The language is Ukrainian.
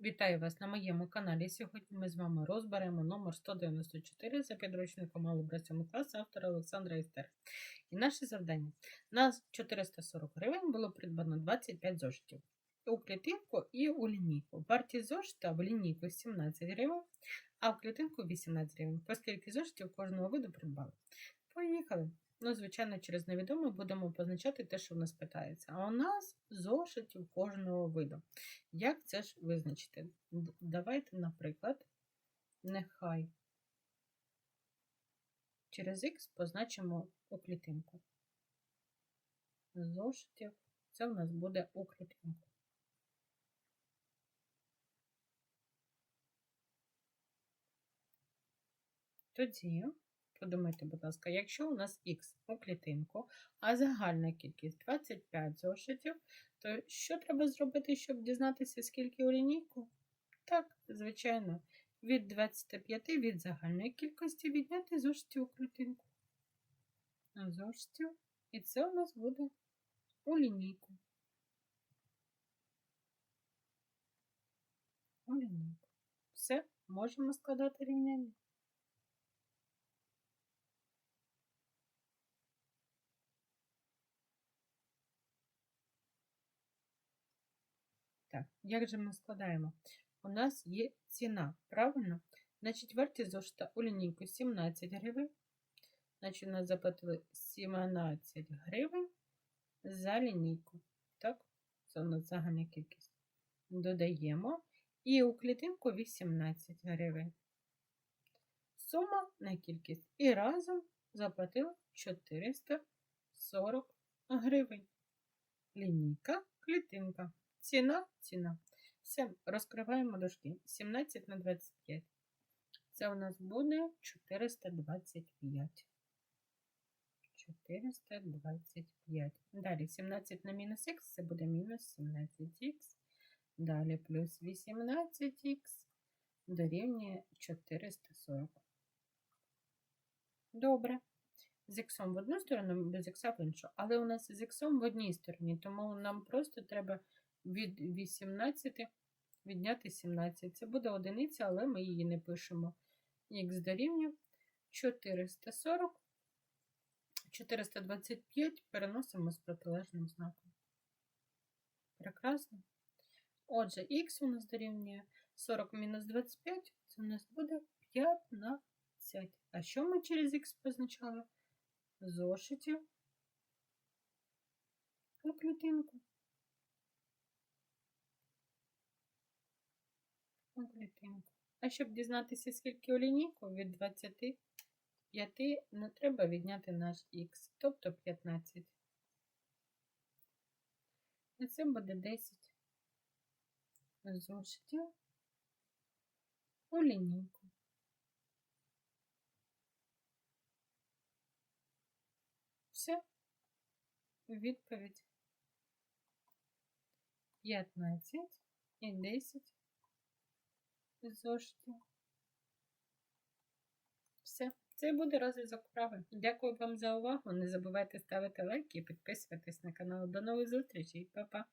Вітаю вас на моєму каналі. Сьогодні ми з вами розберемо номер 194 за підручником Алgebra 7 класу автора Олександра Істер. І наше завдання. На 440 гривень було придбано 25 зошитів. У клітинку і у лінійку. Вартість зошита в лінійку 17 гривень, а в клітинку 18 гривень. Оскільки зошитів кожного виду придбали. Поїхали! Ну, звичайно, через невідоме будемо позначати те, що в нас питається. А у нас зошитів кожного виду. Як це ж визначити? Давайте, наприклад, нехай через Х позначимо у. Зошитів це в нас буде у клітинку. Тоді, подумайте, будь ласка, якщо у нас Х у клітинку, а загальна кількість 25 зошитів, то що треба зробити, щоб дізнатися, скільки у лінійку? Так, звичайно, від 25 від загальної кількості відняти зошитів у клітинку. Зошитів. І це у нас буде у лінійку. У лінійку. Все, можемо складати рівняння. Так, як же ми складаємо? У нас є ціна, правильно? Значить, вартість зошита у лінійку 17 гривень. Значить, у нас заплатили 17 гривень за лінійку. Так, це у нас загальна кількість. Додаємо. І у клітинку 18 гривень. Сума на кількість. І разом заплатили 440 гривень. Лінійка, клітинка. Ціна, ціна. Все, розкриваємо дужки. 17 на 25. Це у нас буде 425. 425. Далі 17 на мінус х, це буде мінус 17х. Далі плюс 18х дорівнює 440. Добре. З х в одну сторону, без х в іншу. Але у нас з х в одній стороні, тому нам просто треба від 18 відняти 17. Це буде одиниця, але ми її не пишемо. Х дорівнює 440. 425 переносимо з протилежним знаком. Прекрасно. Отже, х у нас дорівнює 40 мінус 25, це у нас буде 15. А що ми через х позначали? Зошитів у клітинку. Клітинку. А щоб дізнатися, скільки у лінійку, від 25 не треба відняти наш х, тобто 15. І це буде 10 зошитів у лінійку. Все. Відповідь 15 і 10 зошитів. Все. Це буде розв'язок вправи. Дякую вам за увагу. Не забувайте ставити лайки і підписуватись на канал. До нових зустрічей. Па-па!